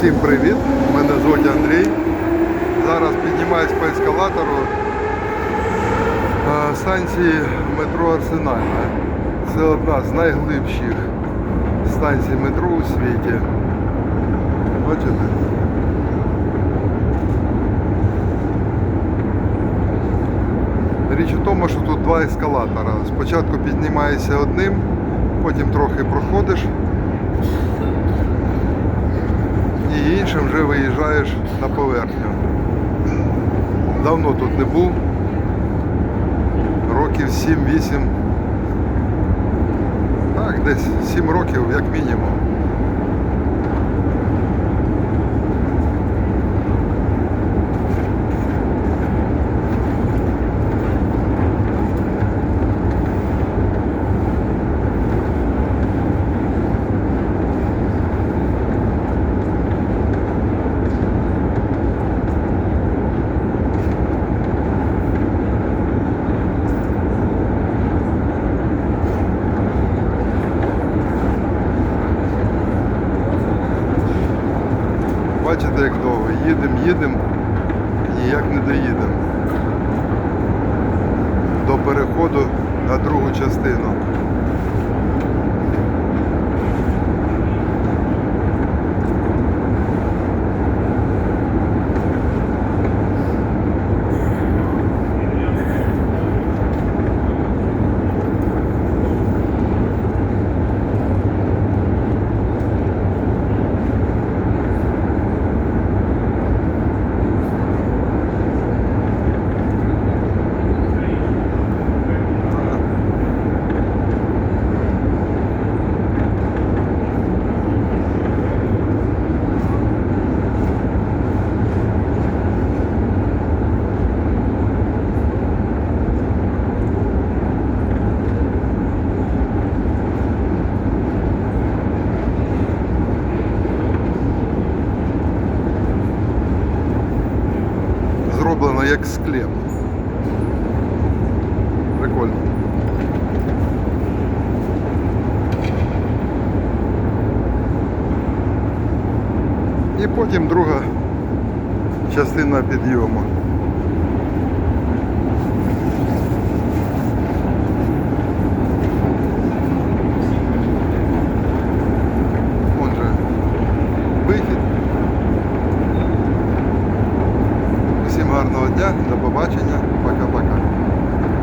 Всім привіт! Мене звуть Андрій. Зараз піднімаюсь по ескалатору е, станції метро Арсенальна. Це одна з найглибших станцій метро у світі. Бачите? Річ у тому, що тут два ескалатора. Спочатку піднімаєшся одним, потім трохи проходиш і іншим вже виїжджаєш на поверхню. Давно тут не був. Років 7-8. Так, десь 7 років як мінімум. Бачите, як довго. Їдемо, їдемо, ніяк не доїдемо. До переходу на другу частину. Зроблено як склеп. Прикольно. І потім друга частина підйому. гарного дня, до побачення, пока-пока.